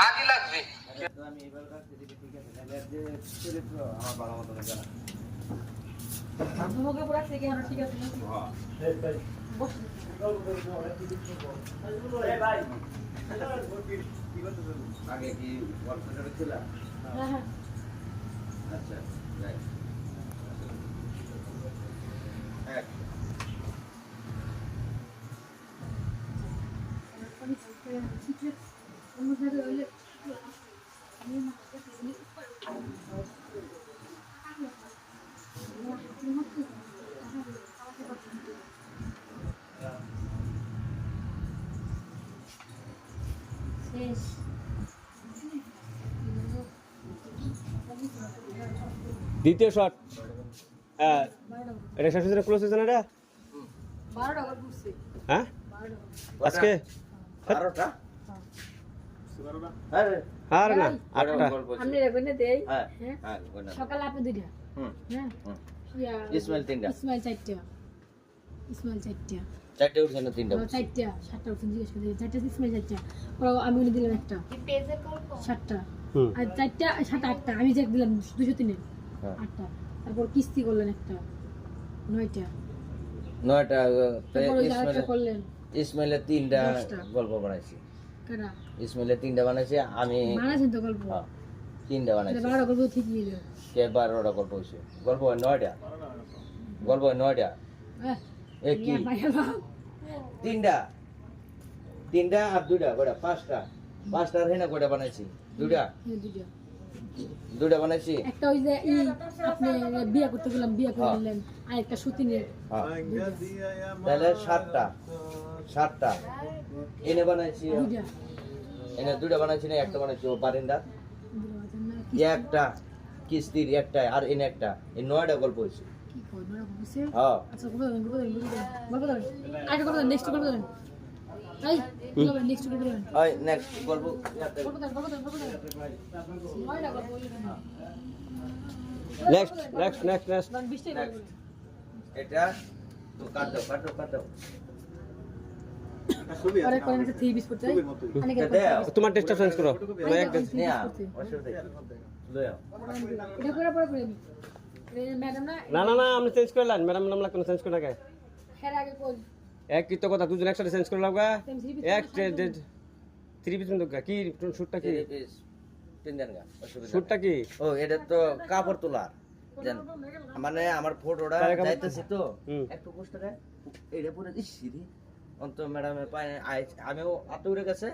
আগে লাগবে। আমি এবার রাখতে ঠিক আছে আমার মতো জানা পুরা থেকে ঠিক হ্যাঁ আগে কি গল্প করেছিলাম হ্যাঁ হ্যাঁ। আচ্ছা এক। দ্বিতীয় শট। হ্যাঁ এটা শেষ হয়েছে ক্লোজ হয়েছে না এটা? হ্যাঁ? আজকে? বারোটা? আর। না আটটা। আপনি রেবেন দেই। হ্যাঁ হ্যাঁ। হ্যাঁ গোনা সকালে আপনি দুইটা। হ্যাঁ। ইসমাইল তিনটা। ইসমাইল চারটা। ইসমাইল চারটা। চারটে উঠছে না তিনটা চারটা সাতটা উঠছেন জিজ্ঞেস করে চারটা ইসমাইল চারটা? আমি উনি দিলাম একটা। সাতটা। আর চারটা সাত আটটা। আমি যে দিলাম দুশো তিনে। হ্যাঁ। আটটা। তারপর কিস্তি করলেন একটা। নয়টা। নয়টা করলেন। ইসমাইলের তিনটা গল্প বানাইছি। ইসমাইলের তিনটা বানাইছি আমি গল্প? হ্যাঁ, তিনটা বানাইছি। কে বারোটা গল্প হয়েছে গল্প হয় নয়টা। গল্প হয় নয়টা। এ কি। তিনটা। তিনটা আর দুইটা কয়টা? পাঁচটা। পাঁচটা আর হেনা কয়টা বানাইছি? দুইটা। হ্যাঁ, দুইটা। দুইটা বানাইছি? একটা ওই যে আপনি বিয়ে করতে গেলাম বিয়ে করে হ্যাঁ। নিলেন। আর একটা সুতিনের। তাহলে সাতটা। সাতটা। এনে বানাইছি এনে দুইটা বানাইছি না একটা বানাইছি ও বারিন্দা একটা কিস্তির একটা আর এনে একটা। এই নয়টা গল্প হয়েছে নেক্সট নেক্সট নেক্সট নেক্সট। এটা তো কাট দাও কাট দাও কাট দাও পরে করেন একটা থ্রি পিস করতে হয় অনেক এটা দাও। তোমার টেস্টটা চেঞ্জ করো। না না না আপনি চেঞ্জ করলেন ম্যাডাম নাম লাগবে চেঞ্জ করে হের এক কি তো কথা দুজন একসাথে চেঞ্জ করে লাগবে এক থ্রি পিস মতো কি শুটটা কি। শুটটা কি? ও এটা তো কাপড় তোলার মানে আমার ফটোটা যাইতেছি তো। একটু কষ্ট রে এটা পুরো দিচ্ছি রে। অন্ত ম্যাডামের পায়ে আমিও আত উড়ে গেছে।